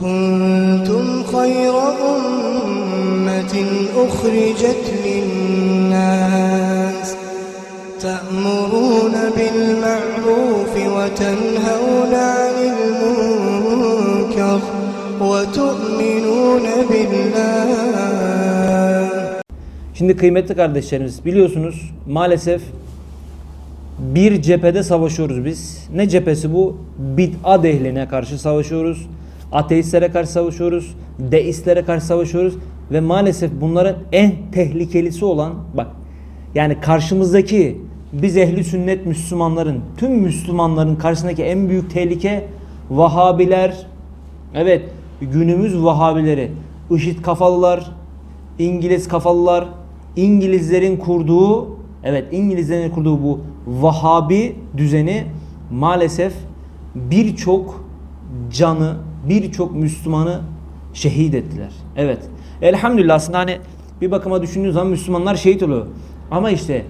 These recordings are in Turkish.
كنتم خير أمة أخرجت للناس تأمرون بالمعروف وتنهون عن المنكر وتؤمنون بالله Şimdi kıymetli kardeşlerimiz biliyorsunuz maalesef bir cephede savaşıyoruz biz. Ne cephesi bu? Bid'a ehline karşı savaşıyoruz. Ateistlere karşı savaşıyoruz. Deistlere karşı savaşıyoruz. Ve maalesef bunların en tehlikelisi olan bak yani karşımızdaki biz ehli sünnet Müslümanların tüm Müslümanların karşısındaki en büyük tehlike Vahabiler evet günümüz Vahabileri IŞİD kafalılar İngiliz kafalılar İngilizlerin kurduğu evet İngilizlerin kurduğu bu Vahabi düzeni maalesef birçok canı birçok Müslümanı şehit ettiler. Evet. Elhamdülillah aslında hani bir bakıma düşündüğün zaman Müslümanlar şehit oluyor. Ama işte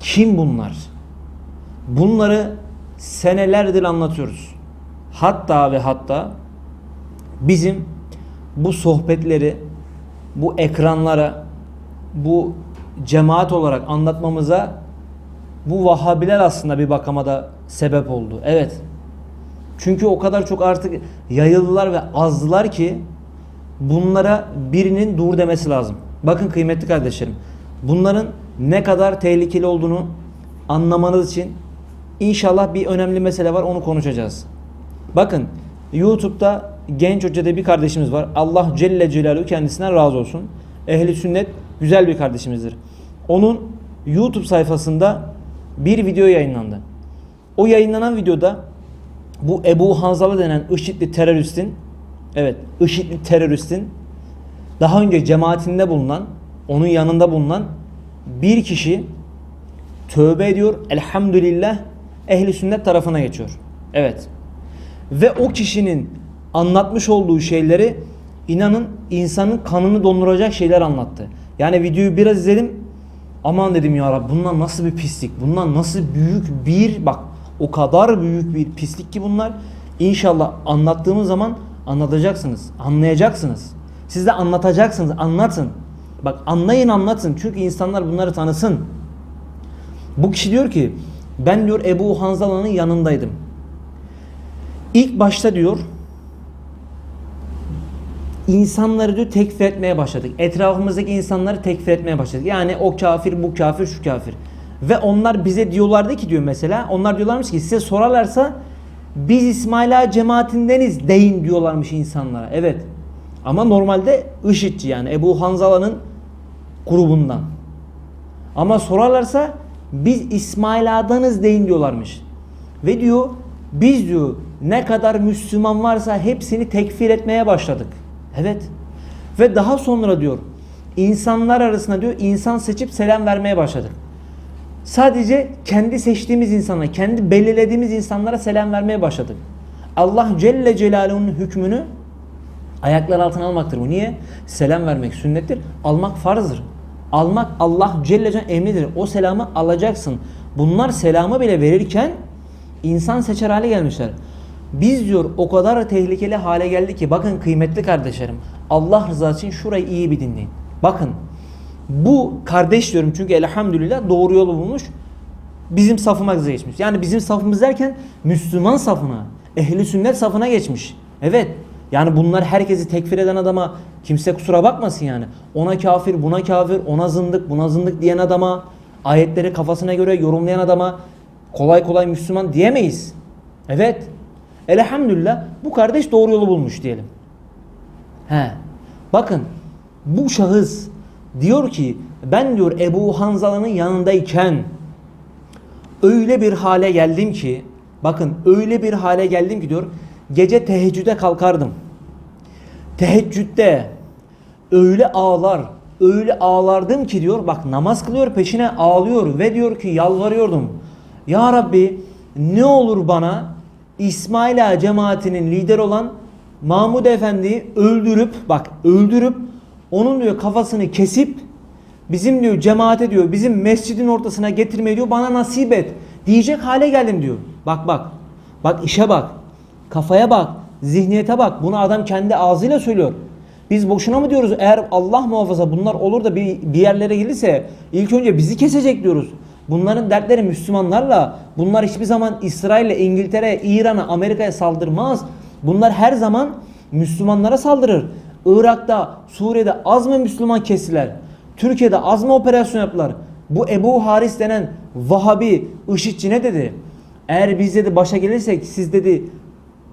kim bunlar? Bunları senelerdir anlatıyoruz. Hatta ve hatta bizim bu sohbetleri bu ekranlara bu cemaat olarak anlatmamıza bu Vahabiler aslında bir bakıma da sebep oldu. Evet. Çünkü o kadar çok artık yayıldılar ve azdılar ki bunlara birinin dur demesi lazım. Bakın kıymetli kardeşlerim. Bunların ne kadar tehlikeli olduğunu anlamanız için inşallah bir önemli mesele var onu konuşacağız. Bakın YouTube'da genç hocada bir kardeşimiz var. Allah Celle Celaluhu kendisinden razı olsun. Ehli sünnet güzel bir kardeşimizdir. Onun YouTube sayfasında bir video yayınlandı. O yayınlanan videoda bu Ebu Hanzala denen IŞİD'li teröristin evet IŞİD'li teröristin daha önce cemaatinde bulunan onun yanında bulunan bir kişi tövbe ediyor elhamdülillah ehli sünnet tarafına geçiyor. Evet. Ve o kişinin anlatmış olduğu şeyleri inanın insanın kanını donduracak şeyler anlattı. Yani videoyu biraz izledim. Aman dedim ya Rabbi bunlar nasıl bir pislik? Bunlar nasıl büyük bir bak o kadar büyük bir pislik ki bunlar. İnşallah anlattığımız zaman anlatacaksınız. Anlayacaksınız. Siz de anlatacaksınız. Anlatın. Bak anlayın anlatın. Çünkü insanlar bunları tanısın. Bu kişi diyor ki ben diyor Ebu Hanzala'nın yanındaydım. İlk başta diyor insanları diyor tekfir etmeye başladık. Etrafımızdaki insanları tekfir etmeye başladık. Yani o kafir, bu kafir, şu kafir. Ve onlar bize diyorlardı ki diyor mesela, onlar diyorlarmış ki size sorarlarsa biz İsmail Ağa cemaatindeniz deyin diyorlarmış insanlara. Evet. Ama normalde IŞİD'ci yani Ebu Hanzala'nın grubundan. Ama sorarlarsa biz İsmail Ağa'danız deyin diyorlarmış. Ve diyor biz diyor ne kadar Müslüman varsa hepsini tekfir etmeye başladık. Evet. Ve daha sonra diyor insanlar arasında diyor insan seçip selam vermeye başladık. Sadece kendi seçtiğimiz insana, kendi belirlediğimiz insanlara selam vermeye başladık. Allah Celle Celaluhu'nun hükmünü ayaklar altına almaktır bu. Niye? Selam vermek sünnettir. Almak farzdır. Almak Allah Celle Celaluhu'nun emridir. O selamı alacaksın. Bunlar selamı bile verirken insan seçer hale gelmişler. Biz diyor o kadar tehlikeli hale geldi ki bakın kıymetli kardeşlerim Allah rızası için şurayı iyi bir dinleyin. Bakın bu kardeş diyorum çünkü elhamdülillah doğru yolu bulmuş. Bizim safımıza geçmiş. Yani bizim safımız derken Müslüman safına, ehli sünnet safına geçmiş. Evet. Yani bunlar herkesi tekfir eden adama kimse kusura bakmasın yani. Ona kafir, buna kafir, ona zındık, buna zındık diyen adama, ayetleri kafasına göre yorumlayan adama kolay kolay Müslüman diyemeyiz. Evet. Elhamdülillah bu kardeş doğru yolu bulmuş diyelim. He. Bakın bu şahıs diyor ki ben diyor Ebu Hanzala'nın yanındayken öyle bir hale geldim ki bakın öyle bir hale geldim ki diyor gece teheccüde kalkardım. Teheccüde öyle ağlar öyle ağlardım ki diyor bak namaz kılıyor peşine ağlıyor ve diyor ki yalvarıyordum. Ya Rabbi ne olur bana İsmail Ağa cemaatinin lider olan Mahmud Efendi'yi öldürüp bak öldürüp onun diyor kafasını kesip bizim diyor cemaate diyor bizim mescidin ortasına getirmeyi diyor bana nasip et diyecek hale geldim diyor. Bak bak. Bak işe bak. Kafaya bak. Zihniyete bak. Bunu adam kendi ağzıyla söylüyor. Biz boşuna mı diyoruz eğer Allah muhafaza bunlar olur da bir, bir yerlere gelirse ilk önce bizi kesecek diyoruz. Bunların dertleri Müslümanlarla. Bunlar hiçbir zaman İsrail'e, İngiltere, İran'a, Amerika'ya saldırmaz. Bunlar her zaman Müslümanlara saldırır. Irak'ta, Suriye'de az mı Müslüman kestiler? Türkiye'de az mı operasyon yaptılar? Bu Ebu Haris denen Vahabi, IŞİD'ci ne dedi? Eğer biz dedi başa gelirsek siz dedi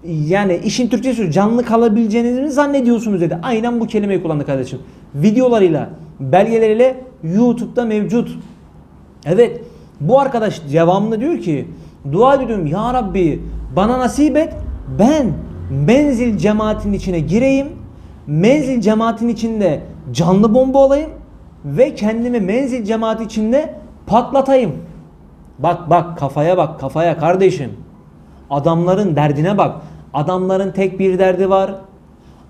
yani işin Türkçesi canlı kalabileceğinizi mi zannediyorsunuz dedi. Aynen bu kelimeyi kullandı kardeşim. Videolarıyla, belgeleriyle YouTube'da mevcut. Evet bu arkadaş devamında diyor ki dua ediyorum ya Rabbi bana nasip et ben menzil cemaatin içine gireyim. Menzil cemaatin içinde canlı bomba olayım ve kendimi menzil cemaati içinde patlatayım. Bak bak kafaya bak kafaya kardeşim. Adamların derdine bak. Adamların tek bir derdi var.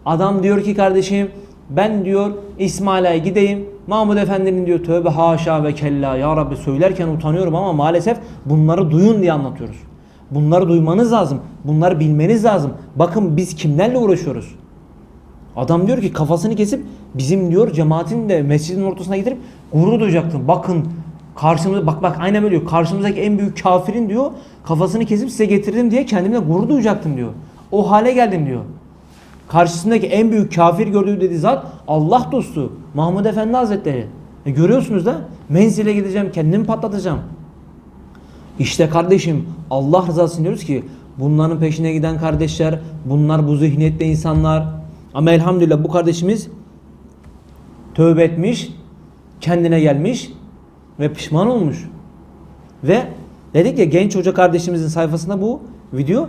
Adam diyor ki kardeşim ben diyor İsmaila'ya gideyim. Mahmud Efendi'nin diyor tövbe haşa ve kella ya Rabbi söylerken utanıyorum ama maalesef bunları duyun diye anlatıyoruz. Bunları duymanız lazım. Bunları bilmeniz lazım. Bakın biz kimlerle uğraşıyoruz. Adam diyor ki kafasını kesip bizim diyor cemaatin de mescidin ortasına getirip gurur duyacaktım. Bakın karşımıza bak bak aynen böyle diyor. Karşımızdaki en büyük kafirin diyor kafasını kesip size getirdim diye kendimle gurur duyacaktım diyor. O hale geldim diyor. Karşısındaki en büyük kafir gördüğü dediği zat Allah dostu Mahmud Efendi Hazretleri. E görüyorsunuz da menzile gideceğim kendimi patlatacağım. İşte kardeşim Allah rızası diyoruz ki bunların peşine giden kardeşler bunlar bu zihniyette insanlar ama elhamdülillah bu kardeşimiz tövbe etmiş kendine gelmiş ve pişman olmuş. Ve dedik ya genç hoca kardeşimizin sayfasında bu video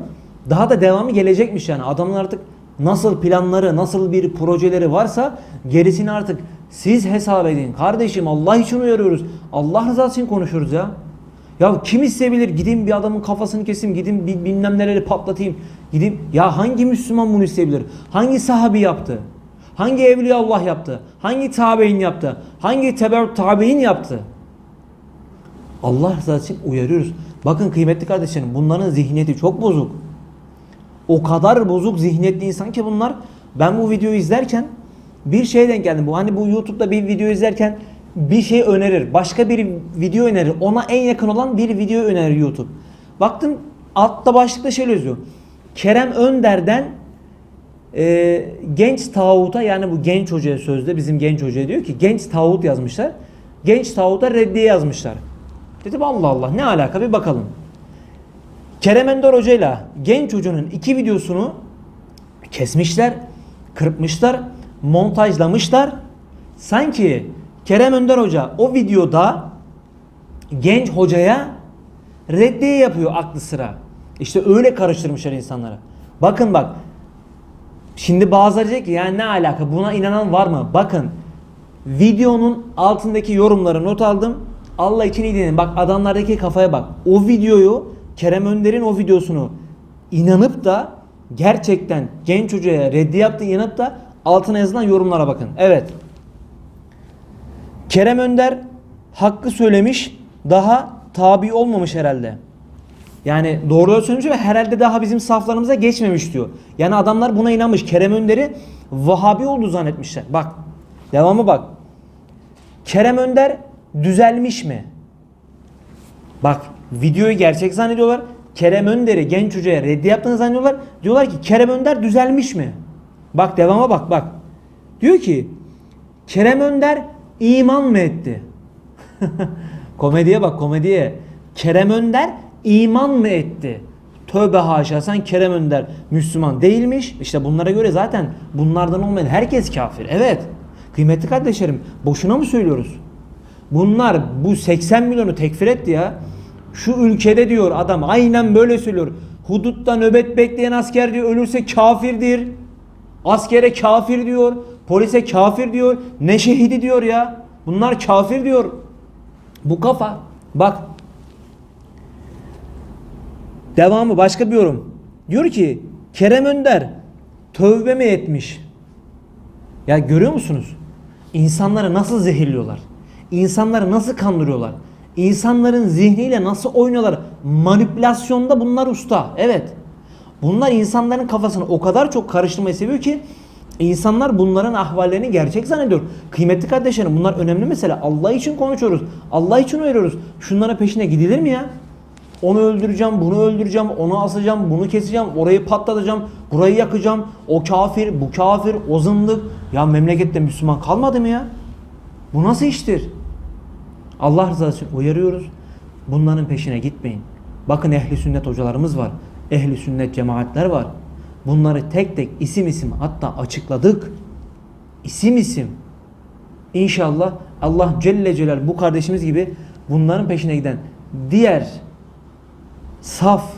daha da devamı gelecekmiş yani. Adamın artık nasıl planları, nasıl bir projeleri varsa gerisini artık siz hesap edin. Kardeşim Allah için uyarıyoruz. Allah rızası için konuşuyoruz ya. Ya kim isteyebilir gideyim bir adamın kafasını keseyim, gideyim bir bilmem neleri patlatayım. Gideyim ya hangi Müslüman bunu isteyebilir? Hangi sahabi yaptı? Hangi evliya Allah yaptı? Hangi tabi'in yaptı? Hangi tebeut tabi'in yaptı? Allah rızası için uyarıyoruz. Bakın kıymetli kardeşlerim bunların zihniyeti çok bozuk. O kadar bozuk zihniyetli insan ki bunlar. Ben bu videoyu izlerken bir şeye denk geldim. Bu hani bu YouTube'da bir video izlerken bir şey önerir. Başka bir video önerir. Ona en yakın olan bir video önerir YouTube. Baktım altta başlıkta şöyle yazıyor. Kerem Önder'den e, genç tağuta yani bu genç hocaya sözde bizim genç hocaya diyor ki genç tağut yazmışlar. Genç tağuta reddiye yazmışlar. Dedim Allah Allah ne alaka bir bakalım. Kerem Ender Hoca ile genç hocanın iki videosunu kesmişler, kırpmışlar, montajlamışlar. Sanki Kerem Önder Hoca o videoda genç hocaya reddiye yapıyor aklı sıra. İşte öyle karıştırmışlar insanlara. Bakın bak. Şimdi bazıları diyecek ki yani ne alaka buna inanan var mı? Bakın videonun altındaki yorumları not aldım. Allah için iyi dinleyin. Bak adamlardaki kafaya bak. O videoyu Kerem Önder'in o videosunu inanıp da gerçekten genç hocaya reddi yaptı inanıp da altına yazılan yorumlara bakın. Evet. Kerem Önder hakkı söylemiş daha tabi olmamış herhalde. Yani doğruları söylemiş ve herhalde daha bizim saflarımıza geçmemiş diyor. Yani adamlar buna inanmış. Kerem Önder'i Vahabi oldu zannetmişler. Bak. Devamı bak. Kerem Önder düzelmiş mi? Bak videoyu gerçek zannediyorlar. Kerem Önder'i genç hocaya reddi yaptığını zannediyorlar. Diyorlar ki Kerem Önder düzelmiş mi? Bak devama bak bak. Diyor ki Kerem Önder iman mı etti? komediye bak komediye. Kerem Önder iman mı etti? Tövbe haşa sen Kerem Önder Müslüman değilmiş. İşte bunlara göre zaten bunlardan olmayan herkes kafir. Evet. Kıymetli kardeşlerim boşuna mı söylüyoruz? Bunlar bu 80 milyonu tekfir etti ya. Şu ülkede diyor adam aynen böyle söylüyor. Hudutta nöbet bekleyen asker diyor ölürse kafirdir. Askere kafir diyor. Polise kafir diyor. Ne şehidi diyor ya. Bunlar kafir diyor. Bu kafa. Bak. Devamı başka bir yorum. Diyor ki Kerem Önder tövbe mi etmiş? Ya görüyor musunuz? İnsanları nasıl zehirliyorlar? İnsanları nasıl kandırıyorlar? İnsanların zihniyle nasıl oynuyorlar? Manipülasyonda bunlar usta. Evet. Bunlar insanların kafasını o kadar çok karıştırmayı seviyor ki insanlar bunların ahvallerini gerçek zannediyor. Kıymetli kardeşlerim bunlar önemli mesele. Allah için konuşuyoruz. Allah için uyarıyoruz. Şunlara peşine gidilir mi ya? Onu öldüreceğim, bunu öldüreceğim, onu asacağım, bunu keseceğim, orayı patlatacağım, burayı yakacağım. O kafir, bu kafir, o zındık. Ya memlekette Müslüman kalmadı mı ya? Bu nasıl iştir? Allah rızası için uyarıyoruz. Bunların peşine gitmeyin. Bakın ehli sünnet hocalarımız var. Ehli sünnet cemaatler var. Bunları tek tek isim isim hatta açıkladık. İsim isim. İnşallah Allah Celle Celal bu kardeşimiz gibi bunların peşine giden diğer saf,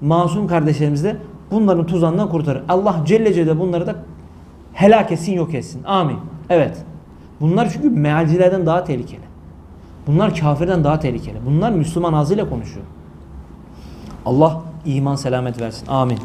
masum kardeşlerimiz de bunların tuzağından kurtarır. Allah Celle Celle bunları da helak etsin, yok etsin. Amin. Evet. Bunlar çünkü mealcilerden daha tehlikeli. Bunlar kafirden daha tehlikeli. Bunlar Müslüman ağzıyla konuşuyor. Allah iman selamet versin. Amin.